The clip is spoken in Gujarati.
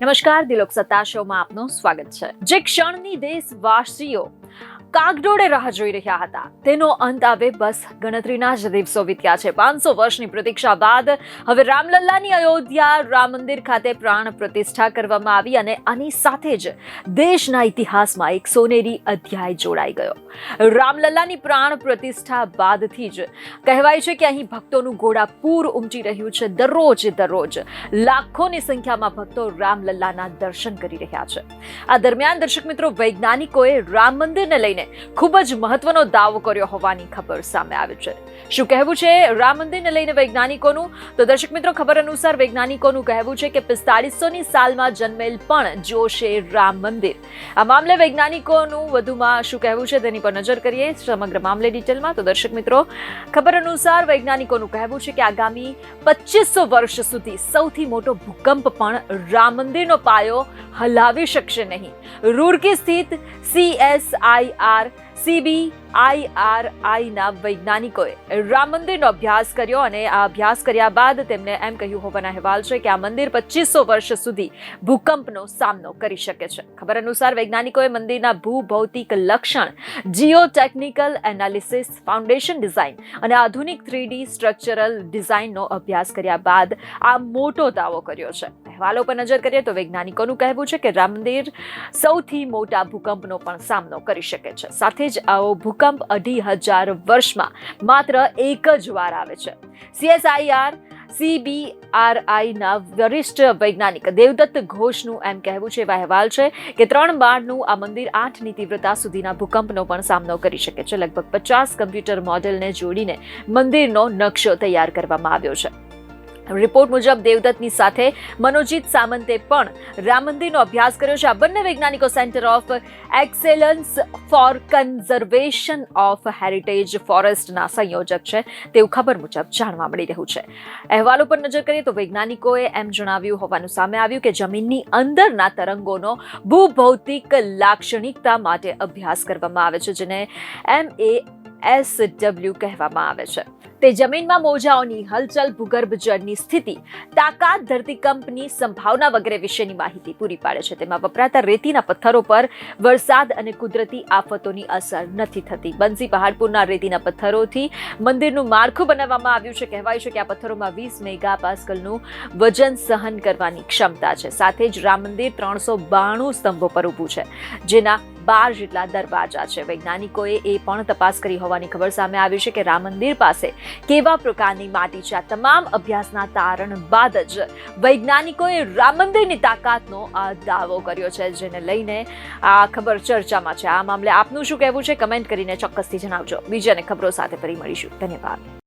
નમસ્કાર દિલોક સત્તા શોમાં આપનું સ્વાગત છે. જે ક્ષણની દેશવાસીઓ કાગડોળે રાહ જોઈ રહ્યા હતા. તેનો અંત આવે બસ ગણતરીના જ દિવસો વીત્યા છે. પાંચસો વર્ષની પ્રતીક્ષા બાદ હવે રામલલ્લાની અયોધ્યા રામ મંદિર ખાતે પ્રાણ પ્રતિષ્ઠા કરવામાં આવી અને આની સાથે જ દેશના ઇતિહાસમાં એક સોનેરી અધ્યાય જોડાઈ ગયો. રામલલ્લાની પ્રાણ પ્રતિષ્ઠા બાદથી જ કહેવાય છે કે અહીં ભક્તોનું ઘોડાપૂર ઉમટી રહ્યું છે. દરરોજ દરરોજ લાખોની સંખ્યામાં ભક્તો રામલલ્લાના દર્શન કરી રહ્યા છે. આ દરમિયાન દર્શક મિત્રો, વૈજ્ઞાનિકોએ રામ મંદિરને લઈને ખૂબ જ મહત્વનો દાવો કર્યો હોવાની ખબર સામે આવી છે. શું કહેવું છે રામ મંદિરને લઈને વૈજ્ઞાનિકોનું? તો દર્શક મિત્રો, ખબર અનુસાર વૈજ્ઞાનિકોનું કહેવું છે કે પિસ્તાળીસોની સાલમાં જન્મેલ પણ જોશે રામ મંદિર. આ મામલે વૈજ્ઞાનિકોનું વધુમાં શું કહેવું છે તેની પર નજર કરીએ સમગ્ર મામલે ડિટેલમાં. તો દર્શક મિત્રો, ખબર અનુસાર વૈજ્ઞાનિકોનું કહેવું છે કે આગામી પચીસો વર્ષ સુધી સૌથી મોટો ભૂકંપ પણ રામ મંદિરનો પાયો હલાવી શકશે નહીં. રૂરકી સ્થિત સીએસઆઈઆર আর આઈઆરઆઈના વૈજ્ઞાનિકોએ રામ મંદિરનો અભ્યાસ કર્યો અને આ અભ્યાસ કર્યા બાદ તેમણે એમ કહ્યું, હોવાના અહેવાલ છે કે આ મંદિર પચીસો વર્ષ સુધી ભૂકંપનો સામનો કરી શકે છે. ખબર અનુસાર વૈજ્ઞાનિકોએ મંદિરના ભૂભૌતિક લક્ષણ geo technical analysis foundation design અને આધુનિક થ્રીડી સ્ટ્રક્ચરલ ડિઝાઇનનો અભ્યાસ કર્યા બાદ આ મોટો દાવો કર્યો છે. અહેવાલો પર નજર કરીએ તો વૈજ્ઞાનિકોનું કહેવું છે કે રામ મંદિર સૌથી મોટા ભૂકંપનો પણ સામનો કરી શકે છે. સાથે જ આવો ભૂકંપ અઢી હજાર વર્ષમાં માત્ર એક જ વાર આવે છે. સીએસઆઈઆર સીબીઆરઆઈના વરિષ્ઠ વૈજ્ઞાનિક દેવદત્ત ઘોષનું એમ કહેવું છે એવા અહેવાલ છે કે ત્રણ બારનું આ મંદિર આઠની તીવ્રતા સુધીના ભૂકંપનો પણ સામનો કરી શકે છે. લગભગ પચાસ કમ્પ્યુટર મોડેલને જોડીને મંદિરનો નકશો તૈયાર કરવામાં આવ્યો છે. રિપોર્ટ મુજબ દેવદત્તની સાથે મનોજીત સામંતે પણ રામ મંદિરનો અભ્યાસ કર્યો છે. આ બંને વૈજ્ઞાનિકો centre of excellence for conservation of heritage ફોરેસ્ટના સંયોજક છે. તેવું ખબર મુજબ જાણવા મળી રહ્યું છે. અહેવાલો પર નજર કરીએ તો વૈજ્ઞાનિકોએ એમ જણાવ્યું હોવાનું સામે આવ્યું કે જમીનની અંદરના તરંગોનો ભૂભૌતિક લાક્ષણિકતા માટે અભ્યાસ કરવામાં આવે છે, જેને એમ એ એસ ડબલ્યુ કહેવામાં આવે છે. તે જમીનમાં મોજાઓની હલચલ, ભૂગર્ભ જળની સ્થિતિ, તાકાત, ધરતીકંપની સંભાવના વગેરે વિશેની માહિતી પૂરી પાડે છે. તેમાં વપરાતા રેતીના પથ્થરો પર વરસાદ અને કુદરતી આફતોની અસર નથી થતી. બંસી પહાડપુરના રેતીના પથ્થરોથી મંદિરનું માળખું બનાવવામાં આવ્યું છે. કહેવાય છે કે આ પથ્થરોમાં વીસ મેગા પાસ્કલનું વજન સહન કરવાની ક્ષમતા છે. સાથે જ રામ મંદિર ત્રણસો બાણું સ્તંભો પર ઊભું છે, જેના બાર જેટલા દરવાજા છે. વૈજ્ઞાનિકોએ એ પણ તપાસ કરી હોવાની ખબર સામે આવી છે કે રામ મંદિર પાસે કેવા પ્રકારની માટી છે આ તમામ અભ્યાસના તારણ બાદ જ વૈજ્ઞાનિકોએ રામ મંદિરની તાકાતનો આ દાવો કર્યો છે, જેને લઈને આ ખબર ચર્ચામાં છે. આ મામલે આપનું શું કહેવું છે? કમેન્ટ કરીને ચોક્કસથી જણાવજો. બીજાને ખબરો સાથે ફરી મળીશું. ધન્યવાદ.